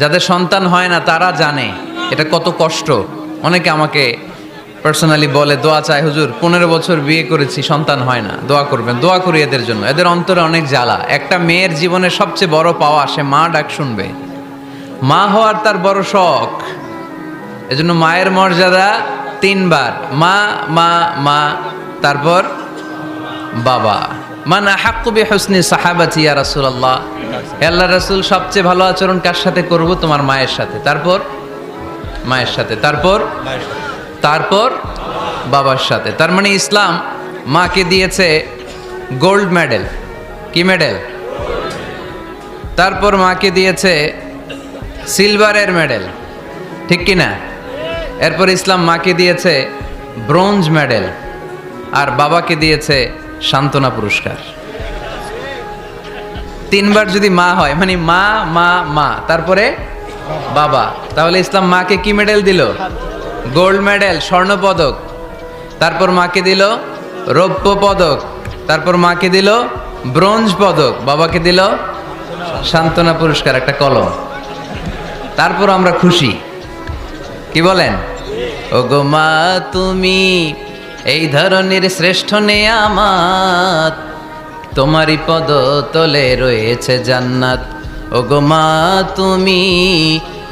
যাদের সন্তান হয় না, তারা জানে। এটা কত কষ্ট। অনেকে আমাকে পার্সোনালি বলে, দোয়া চায় হুজুর, পনেরো বছর বিয়ে করেছি, সন্তান হয় না। দোয়া করবেন, দোয়া করি এদের জন্য। এদের অন্তরে অনেক জ্বালা। একটা মেয়ের জীবনের সবচেয়ে বড় পাওয়া, সে মা ডাক শুনবে। মা হওয়ার তার বড় শখ। এজন্য মায়ের মর্যাদা তিনবার। মা মা মা, তারপর বাবা। মানা হাক্কুবি হোসনি সাহাবাতি ইয়া রাসূলুল্লাহ। আল্লাহ রাসুল, সবচেয়ে ভালো আচরণ কার সাথে করব? তোমার মায়ের সাথে। তারপর? মায়ের সাথে। তারপর? তারপর? বাবার সাথে। তার মানে ইসলাম মাকে দিয়েছে গোল্ড মেডেল। কি মেডেল? তারপর মাকে দিয়েছে সিলভারের মেডেল। ঠিক কি না এরপর ইসলাম মাকে দিয়েছে ব্রোঞ্জ মেডেল। আর বাবাকে দিয়েছে সান্ত্বনা পুরস্কার। তিনবার যদি মা হয় মানে মা মা মা, তারপরে বাবা। তাহলে ইসলাম মাকে কি মেডেল দিল? গোল্ড মেডেল স্বর্ণ পদক। তারপর মাকে দিল রৌপ্য পদক। তারপর মাকে দিল ব্রোঞ্জ পদক। বাবাকে দিল সান্ত্বনা পুরস্কার, একটা কলম। তারপর আমরা খুশি। কি বলেন? ও গো মা, তুমি এই ধরনের শ্রেষ্ঠ নেয়ামাত তোমারই পদ তলে রয়েছে জান্নাত। ও গো মা, তুমি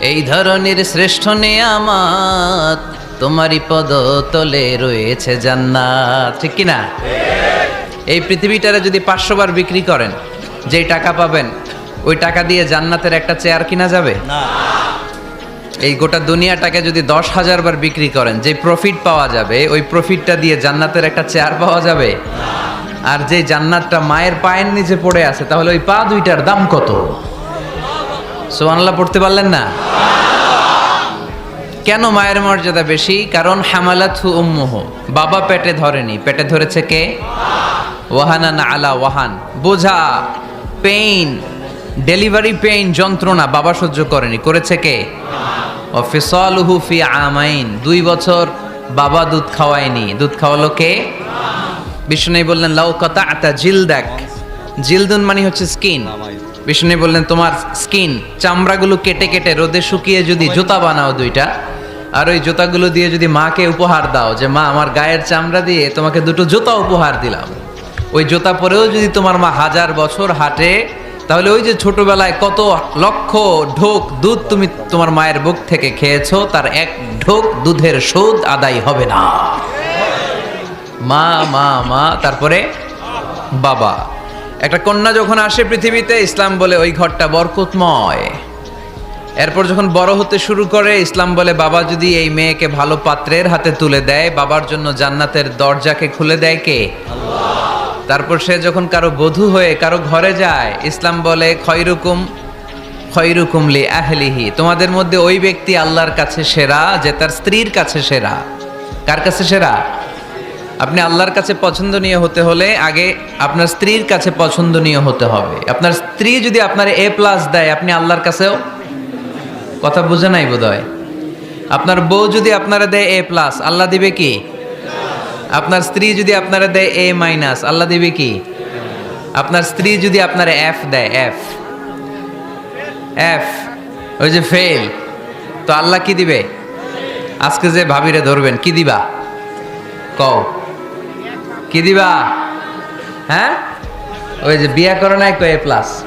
এই ধরনের শ্রেষ্ঠ নেয়ামাত তোমারই পদ তলে রয়েছে জান্নাত। ঠিক কিনা? এই পৃথিবীটারে যদি পাঁচশো বার বিক্রি করেন, যেই টাকা পাবেন, ওই টাকা দিয়ে জান্নাতের একটা চেয়ার কিনা যাবে? এই গোটা দুনিয়াটাকে যদি দশ হাজার বার বিক্রি করেন, যে প্রফিট পাওয়া যাবে, ওই প্রফিটটা দিয়ে জান্নাতের একটা চেয়ার পাওয়া যাবে? আর যে জান্নাতটা মায়ের পায়ের নিচে পড়ে আছে, তাহলে ওই পা দুইটার দাম কত? সোয়ানলা পড়তে পারলেন না? কেন মায়ের মর্যাদা বেশি? কারণ হামালাথু উম্মুহ, বাবা পেটে ধরেনি। পেটে ধরেছে কে? ওয়াহানা না আলা ওয়াহান। বোঝা পেইন ডেলিভারি পেইন যন্ত্রণা বাবা সহ্য করেনি। করেছে কে? অফিসলহু ফি আমাইন, দুই বছর বাবা দুধ খাওয়ায়নি। দুধ খাওয়ালো কে? বিষ্ণু বললেন, লাউ কথা আতা জিল দেখ জিলদুন মানে হচ্ছে স্কিন। বিষ্ণু বললেন, তোমার স্কিন, চামড়াগুলো কেটে কেটে রোদে শুকিয়ে যদি জুতা বানাও দুইটা, আর ওই জুতাগুলো দিয়ে যদি মাকে উপহার দাও যে, মা, আমার গায়ের চামড়া দিয়ে তোমাকে দুটো জুতা উপহার দিলাম। ওই জুতা পরেও যদি তোমার মা হাজার বছর হাঁটে তাহলে ওই যে ছোটবেলায় কত লক্ষ ঢোক দুধ তুমি তোমার মায়ের বুক থেকে খেয়েছো, তার এক ঢোক দুধের শোধ আদায় হবে না। মা মা মা, তারপরে বাবা। একটা কন্যা যখন আসে পৃথিবীতে, ইসলাম বলে ওই ঘরটা বরকতময়। এরপর যখন বড় হতে শুরু করে, ইসলাম বলে, বাবা যদি এই মেয়েকে ভালো পাত্রের হাতে তুলে দেয়, বাবার জন্য জান্নাতের দরজাকে খুলে দেয় কে? তারপর সে যখন কারও বধূ হয়ে কারও ঘরে যায়, ইসলাম বলে, খয়রুকুম খয়রুকুম লি আহলিহি। তোমাদের মধ্যে ওই ব্যক্তি আল্লাহর কাছে সেরা যে তার স্ত্রীর কাছে সেরা। কার কাছে সেরা? আপনি আল্লাহর কাছে পছন্দনীয় হতে হলে আগে আপনার স্ত্রীর কাছে পছন্দনীয় হতে হবে। আপনার স্ত্রী যদি আপনার এ প্লাস দেয়, আপনি আল্লাহর কাছেও? কথা বুঝে নাই বোধ আপনার বউ যদি আপনারা দেয় এ প্লাস আল্লাহ দিবে কি? আপনার স্ত্রী যদি আপনারা দেয় এ মাইনাস আল্লাহ দিবে কি? আপনার স্ত্রী যদি আপনার এফ দেয় এফ এফ ওই যে ফেল তো আল্লাহ কি দিবে? আজকে যে ভাবিরে ধরবেন, কি দিবা? কও, কি দিবা? হ্যাঁ? ওই যে বিয়া করে নাই কো এ প্লাস